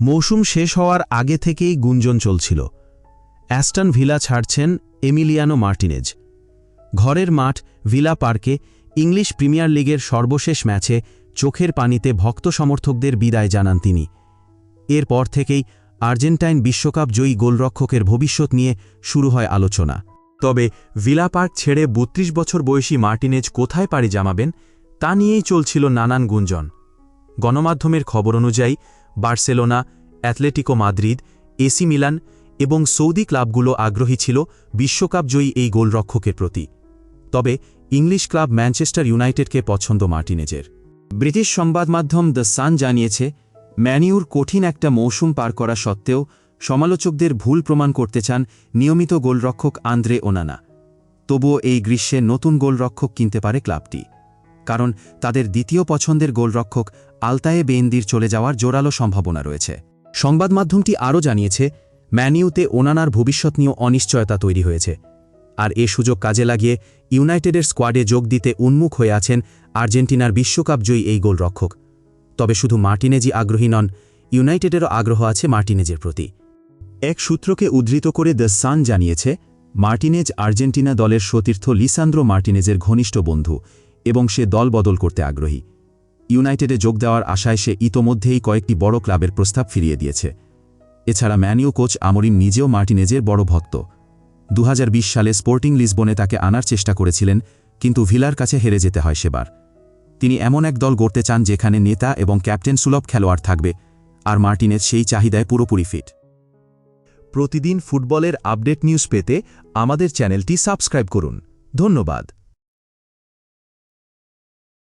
মৌসুম শেষ হওয়ার আগে থেকেই গুঞ্জন চলছিল। অ্যাস্টন ভিলা ছাড়ছেন এমিলিয়ানো মার্টিনেজ। ঘরের মাঠ, ভিলা পার্কে, ইংলিশ প্রিমিয়ার লিগের সর্বশেষ ম্যাচে চোখের পানিতে ভক্ত সমর্থকদের বিদায় জানান তিনি। এরপর থেকেই আর্জেন্টাইন বিশ্বকাপ জয়ী গোলরক্ষকের ভবিষ্যৎ নিয়ে শুরু হয় আলোচনা। তবে ভিলা পার্ক ছেড়ে ৩২ বছর বয়সী মার্টিনেজ কোথায় পাড়ি জামাবেন, তা নিয়েই চলছিল নানান গুঞ্জন। গণমাধ্যমের খবর অনুযায়ী Barcelona, Atletico Madrid, AC Milan এবং সৌদি ক্লাবগুলো আগ্রহী ছিল বিশ্বকাপ জয়ী এই গোলরক্ষকের প্রতি। তবে ইংলিশ ক্লাব ম্যানচেস্টার ইউনাইটেডকে পছন্দ মার্টিনেজের। ব্রিটিশ সংবাদ মাধ্যম দ্য সান জানিয়েছে, ম্যানিউর কঠিন একটা মৌসুম পার করা সত্ত্বেও সমালোচকদের ভুল প্রমাণ করতে চান নিয়মিত গোলরক্ষক আন্দ্রে ওনানা। তবুও এই গ্রীষ্মে নতুন গোলরক্ষক কিনতে পারে ক্লাবটি। কারণ তাদের দ্বিতীয় পছন্দের গোলরক্ষক আলতায়ে বেন্দির চলে যাওয়ার জোরালো সম্ভাবনা রয়েছে। সংবাদ মাধ্যমটি আরও জানিয়েছে ম্যানিউতে ওনানার ভবিষ্যৎ নিয়েও অনিশ্চয়তা তৈরি হয়েছে। আর এ সুযোগ কাজে লাগিয়ে ইউনাইটেডের স্কোয়াডে যোগ দিতে উন্মুখ হয়ে আছেন আর্জেন্টিনার বিশ্বকাপ জয়ী এই গোলরক্ষক। তবে শুধু মার্টিনেজই আগ্রহী নন, ইউনাইটেডেরও আগ্রহ আছে মার্টিনেজের প্রতি। এক সূত্রকে উদ্ধৃত করে দ্য সান জানিয়েছে, মার্টিনেজ আর্জেন্টিনা দলের সতীর্থ লিসান্দ্রো মার্টিনেজের ঘনিষ্ঠ বন্ধু। এবং সে দল বদল করতে আগ্রহী। ইউনাইটেডে যোগ দেওয়ার আশায় সে ইতোমধ্যেই কয়েকটি বড় ক্লাবের প্রস্তাব ফিরিয়ে দিয়েছে। এছাড়া ম্যানিও কোচ আমরিম নিজেও মার্টিনেজের বড় ভক্ত। দু হাজার বিশ সালে স্পোর্টিং লিসবনে তাকে আনার চেষ্টা করেছিলেন, কিন্তু ভিলার কাছে হেরে যেতে হয় সেবার। তিনি এমন এক দল গড়তে চান যেখানে নেতা এবং ক্যাপ্টেন সুলভ খেলোয়াড় থাকবে, আর মার্টিনেজ সেই চাহিদায় পুরোপুরি ফিট। প্রতিদিন ফুটবলের আপডেট নিউজ পেতে আমাদের চ্যানেলটি সাবস্ক্রাইব করুন। ধন্যবাদ।